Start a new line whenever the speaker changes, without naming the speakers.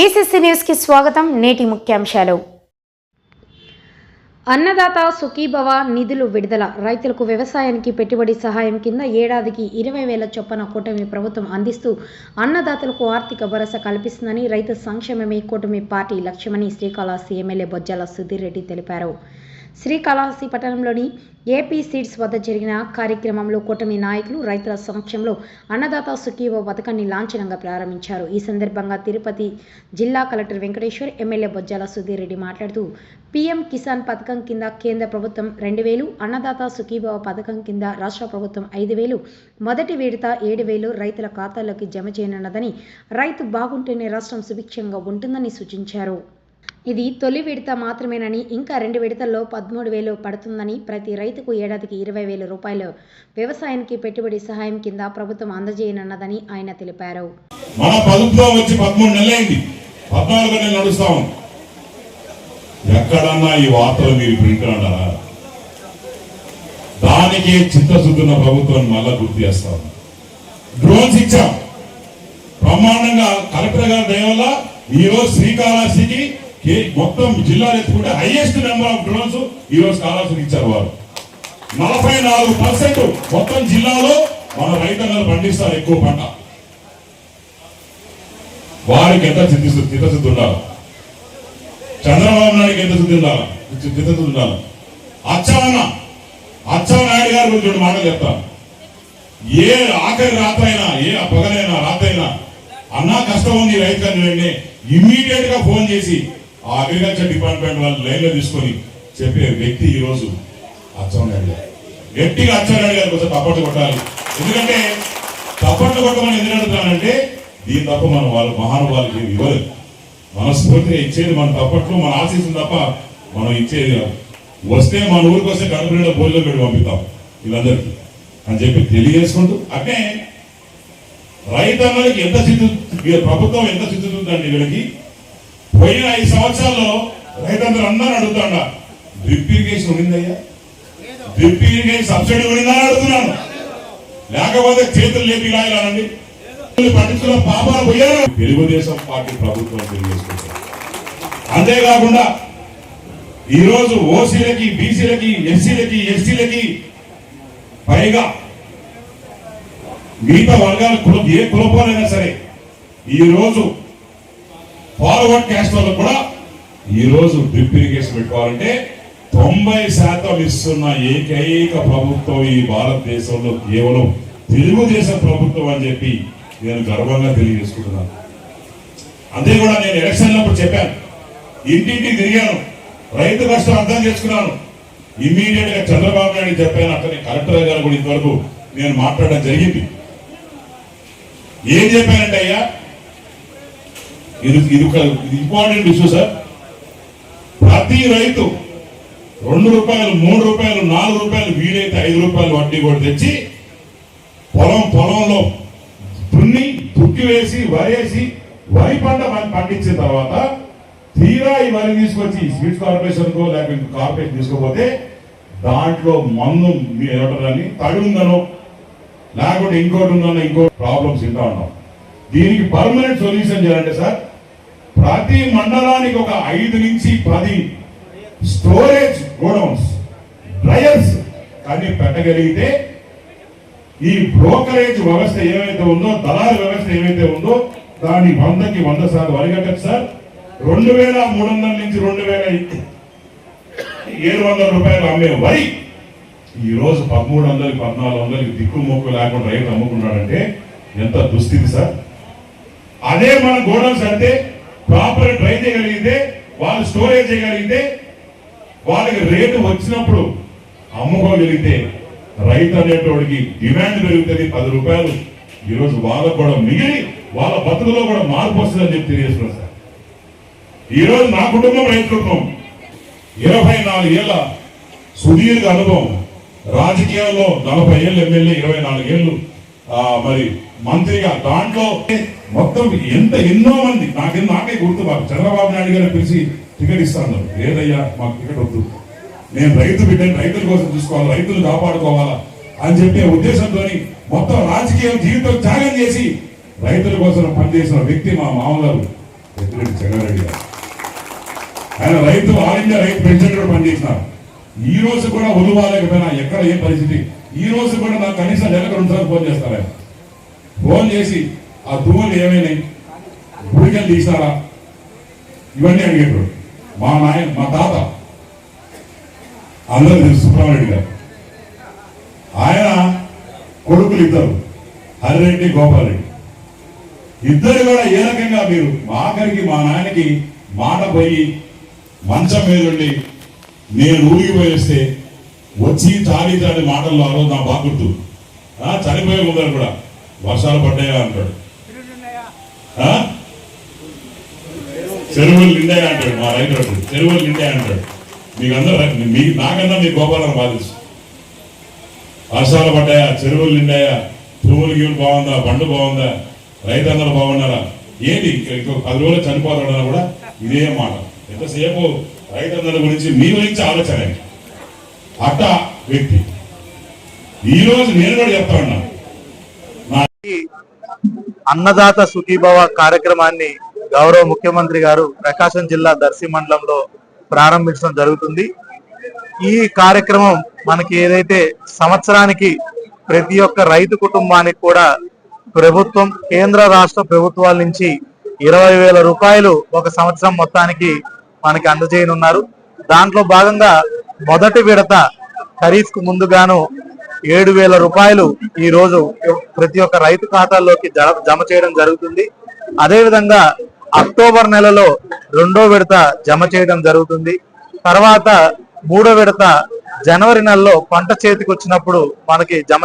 BCC న్యూస్కి స్వాగతం నేటి ముఖ్యాంశాలు. అన్నదాత సుఖీభవ నిధులు విడుదల. రైతులకు వ్యవసాయానికి పెట్టుబడి సహాయం కింద ఏడాదికి ఇరవై వేల చొప్పున కూటమి ప్రభుత్వం అందిస్తూ అన్నదాతలకు ఆర్థిక భరోసా కల్పిస్తుందని రైతు సంక్షేమమే కూటమి పార్టీ లక్ష్యమని శ్రీకాళహస్తి ఎమ్మెల్యే బొజ్జాల సుధీర్ రెడ్డి తెలిపారు. శ్రీకాళహస్తి పట్టణంలోని ఏపీ సీడ్స్ వద్ద జరిగిన కార్యక్రమంలో కూటమి నాయకులు రైతుల సమక్షంలో అన్నదాత సుఖీవ పథకాన్ని లాంఛనంగా ప్రారంభించారు. ఈ సందర్భంగా తిరుపతి జిల్లా కలెక్టర్ వెంకటేశ్వర్ ఎమ్మెల్యే బొజ్జాల సుధీర్ రెడ్డి మాట్లాడుతూ పీఎం కిసాన్ పథకం కింద కేంద్ర ప్రభుత్వం రెండు వేలు అన్నదాత సుఖీభవ పథకం కింద రాష్ట్ర ప్రభుత్వం ఐదు వేలు మొదటి విడత ఏడు వేలు రైతుల ఖాతాల్లోకి జమ చేయనున్నదని రైతు బాగుంటేనే రాష్ట్రం సుభిక్షంగా ఉంటుందని సూచించారు. ఇది తొలి విడత మాత్రమేనని ఇంకా రెండు విడతల్లో పదమూడు వేలు పడుతుందని ప్రతి రైతుకు ఏడాదికి ఇరవై వేల రూపాయలు వ్యవసాయానికి పెట్టుబడి సహాయం కింద ప్రభుత్వం అందజేయనున్నదని ఆయన తెలిపారు.
మన ప్రభుత్వం వచ్చి పదమూడు నెలలైంది. పద్నాలుగు నెలలు నడుస్తా ఎక్కడన్నా ఈ వార్తలు మీరు వింటున్నారా? దానికి చిత్తశుద్ధున్న ప్రభుత్వం మళ్ళా గుర్తు చేస్తాం డ్రోన్స్ ఇచ్చాం. బ్రహ్మాండంగా కలెక్టర్ గారి దయవల్ల ఈరోజు ఈ శ్రీకాళహస్తికి మొత్తం జిల్లాలో ఎత్తుకుంటే హైయెస్ట్ నెంబర్ ఆఫ్ డ్రోన్స్ ఈరోజు స్కాలర్షిప్ ఇచ్చారు వారు. నలభై నాలుగు పర్సెంట్ మొత్తం జిల్లాలో మన రైతన్నలు పండిస్తారు ఎక్కువ పంట. వారికి ఎంత చిత్తశుద్ధి చిత్తశుద్ధి ఉండాలి? చంద్రబాబు నాయుడికి ఎంత శుద్ధి ఉండాలి? చి- చిత్తశుద్ధి ఉండాలి. అచ్చావన్న అచ్చావ నాయుడు గురించి రెండు మాటలు చెప్తాను. ఏ ఆఖరి రాత్రైనా ఏ పగలైనా రాత్రైనా అన్నా కష్టం ఉంది రైతు కానీ ఇమ్మీడియట్గా ఫోన్ చేసి ఆ అగ్రికల్చర్ డిపార్ట్మెంట్ వాళ్ళు లైన్లో తీసుకొని చెప్పే వ్యక్తి ఈ రోజు గారు గట్టిగా అచ్చావనాయుడు గారి కోసం తప్పట్లు కొట్టాలి. ఎందుకంటే తప్పట్లు కొట్టమని ఎందుకు అడుగుతానంటే దీని తప్ప మనం వాళ్ళు మహానుభావులకి ఏమి ఇవ్వలేదు. మనస్ఫూర్తిగా ఇచ్చేది మన తప్పట్లు మన ఆశీస్సులు తప్ప మనం ఇచ్చేది వస్తే మన ఊరికి వస్తే కడుపులో నిండా భోజనం పెట్టి పంపిస్తాం వీళ్ళందరికీ అని చెప్పి తెలియజేసుకుంటూ అంటే రైతన్నలకి ఎంత సిద్ధు ప్రభుత్వం ఎంత సిద్ధుతుందండి వీళ్ళకి? పోయిన ఐదు సంవత్సరాల్లో రైతులందరూ అందరూ అడుగుతాడా డ్రిప్ ఇరిగేషన్ ఉండిందయ్యా? డ్రిప్ ఇరిగేషన్ సబ్సిడీ ఉండిందని అడుగుతున్నాను. లేకపోతే చేతులు లేపి లాగాలండి పట్టించుకున్న పాపాలు పోయారు? తెలుగుదేశం పార్టీ ప్రభుత్వం తెలియజేసుకుంటారు అంతేకాకుండా ఈ రోజు ఓసీలకి బీసీలకి ఎస్సీలకి ఎస్టీలకి పైగా మిగతా వర్గాల కులం ఏ కులపోలైనా సరే ఈ రోజు ఫార్వర్డ్ క్యాస్ట్ వాళ్ళకు కూడా ఈరోజు డ్రిప్ ఇరిగేషన్ పెట్టుకోవాలంటే తొంభై శాతం ఇస్తున్న ఏకైక ప్రభుత్వం ఈ భారతదేశంలో కేవలం తెలుగుదేశం ప్రభుత్వం అని చెప్పి నేను గర్వంగా తెలియజేసుకుంటున్నాను. అంతే కూడా నేను ఎలక్షన్ అప్పుడు చెప్పాను. ఇంటింటికి తిరిగాను. రైతు కష్టం అర్థం చేసుకున్నాను. ఇమ్మీడియట్గా చంద్రబాబు నాయుడు చెప్పాను అతని కలెక్టర్ గారు కూడా ఇంతవరకు నేను మాట్లాడడం జరిగింది. ఏం చెప్పానంటే అయ్యా ఇది ఇది ఒక ఇంపార్టెంట్ ఇష్యూ సార్ ప్రతి రైతు రెండు రూపాయలు మూడు రూపాయలు నాలుగు రూపాయలు వీలైతే ఐదు రూపాయలు వడ్డీ కూడా తెచ్చి పొలం పొలంలో దున్ని దుక్కి వేసి వరేసి వరి పంట పండించిన తర్వాత తీరా ఈ వరి తీసుకొచ్చి స్వీట్స్ కార్పొరేషన్కో లేకపోతే కార్పొరేషన్ తీసుకోపోతే దాంట్లో మందు ఏమంటారని తడి ఉందనో లేకపోతే ఇంకోటి ఉందనో ఇంకో ప్రాబ్లమ్స్ వింటా ఉన్నాం. దీనికి పర్మనెంట్ సొల్యూషన్ చేయాలంటే సార్ ప్రతి మండలానికి ఒక ఐదు నుంచి పది స్టోరేజ్ గోడౌన్స్ డ్రయర్స్ అన్ని పెట్టగలిగితే ఈ బ్రోకరేజ్ వ్యవస్థ ఏమైతే ఉందో దళారు వ్యవస్థ ఏమైతే ఉందో దాని వందకి వంద శాతం అరిగట్టచ్చు సార్. రెండు వేల మూడు వందల నుంచి రెండు వేల ఏడు వందల రూపాయలు అమ్మే వరి ఈరోజు పదమూడు వందలకి పద్నాలుగు వందలకి దిక్కుమోక్కు లేకుండా రైతు అమ్ముకున్నాడంటే ఎంత దుస్థితి సార్. అదే మన గోడౌన్స్ అంటే ప్రాపర్ డ్రై చేయగలిగితే వాళ్ళు స్టోరేజ్ చేయగలిగితే వాళ్ళకి రేటు వచ్చినప్పుడు అమ్ముకోగలిగితే రైతు అనేటోడికి డిమాండ్ పెరుగుతుంది పది రూపాయలు. ఈరోజు వాళ్ళకు కూడా మిగిలి వాళ్ళ బతుకులో కూడా మార్పు వస్తుందని చెప్పి తెలియజేస్తున్నాం సార్. ఈరోజు నా కుటుంబం రైతు కుటుంబం ఇరవై నాలుగేళ్ళ సుదీర్ఘ అనుభవం. రాజకీయాల్లో నలభై ఏళ్ళు ఎమ్మెల్యే ఇరవై నాలుగేళ్ళు మరి మంత్రిగా దాంట్లో మొత్తం ఎంత ఎన్నో మంది నాకు నాకే గుర్తు బాబు చంద్రబాబు నాయుడు గారిని పిలిచి టికెట్ ఇస్తాను లేదయ్యా మాకు టికెట్ వద్దు. నేను రైతు బిడ్డను రైతుల కోసం చూసుకోవాలి రైతులు కాపాడుకోవాలా అని చెప్పే ఉద్దేశంతో మొత్తం రాజకీయ జీవితం త్యాగం చేసి రైతుల కోసం పనిచేసిన వ్యక్తి మా మామగారు పెద్దిరెడ్డి జగన్రెడ్డి గారు. ఆయన రైతు ఆల్ ఇండియా రైతు పెన్షన్ కూడా పనిచేసినారు. ఈ రోజు కూడా ఉలువాలేకపోయినా ఎక్కడ ఏ పరిస్థితి? ఈ రోజు కూడా నాకు కనీసం నెలకు రెండుసార్లు ఫోన్ చేస్తారు? ఆయన ఫోన్ చేసి ఆ దువ్వులు ఏమైనాయి? గుడికలు తీసారా? ఇవన్నీ అడిగారు మా నాయన మా తాత. అందరూ తెలుసు సుబ్రహ్మణ్యుడు గారు. ఆయన కొడుకులు ఇద్దరు హరిరెడ్డి గోపాలరెడ్డి. ఇద్దరు కూడా ఏ రకంగా మీరు ఆఖరికి మా నాయనకి మాట పోయి మంచం మీద ఉండి నేను ఊరిగిపోయి వస్తే వచ్చి చాలి చాలి మాటల్లో ఆ రోజు నా బాగా గుర్తు. ఆ, చనిపోయే ముందర కూడా. వర్షాలు పడ్డాయా అంటాడు. ఆ? చెరువులు నిండాయా అంటాడు మా రైతు చెరువులు నిండాయా అంటాడు. మీకు అందరూ మీ నాకన్నా మీ గోపాలను బాధిస్తుంది వర్షాలు పడ్డాయా? చెరువులు నిండాయా? పువ్వులు గీవులు బాగుందా? బండు బాగుందా? రైతందరూ బాగున్నారా? ఏంటి? ఇంకో పది రోజులు చనిపోతాడన్నా కూడా ఇదే మాట. ఎంతసేపు రైతందరి గురించి మీ గురించి ఆలోచన ఏంటి? అట్ట వ్యక్తి. ఈరోజు నేను కూడా చెప్తా
అన్నదాత సుఖీభవ కార్యక్రమాన్ని గౌరవ ముఖ్యమంత్రి గారు ప్రకాశం జిల్లా దర్శి మండలంలో ప్రారంభించడం జరుగుతుంది. ఈ కార్యక్రమం మనకి ఏదైతే సంవత్సరానికి ప్రతి ఒక్క రైతు కుటుంబానికి కూడా ప్రభుత్వం కేంద్ర రాష్ట్ర ప్రభుత్వాల నుంచి ఇరవై వేల రూపాయలు ఒక సంవత్సరం మొత్తానికి మనకి అందజేయనున్నారు. దాంట్లో భాగంగా మొదటి విడత ఖరీఫ్కు ముందుగాను ఏడు వేల రూపాయలు ఈ రోజు ప్రతి ఒక్క రైతు ఖాతాల్లోకి జ- జమ చేయడం జరుగుతుంది. అదే విధంగా అక్టోబర్ నెలలో రెండో విడత జమ చేయడం జరుగుతుంది. తర్వాత మూడో విడత జనవరి నెలలో పంట చేతికి వచ్చినప్పుడు మనకి జమ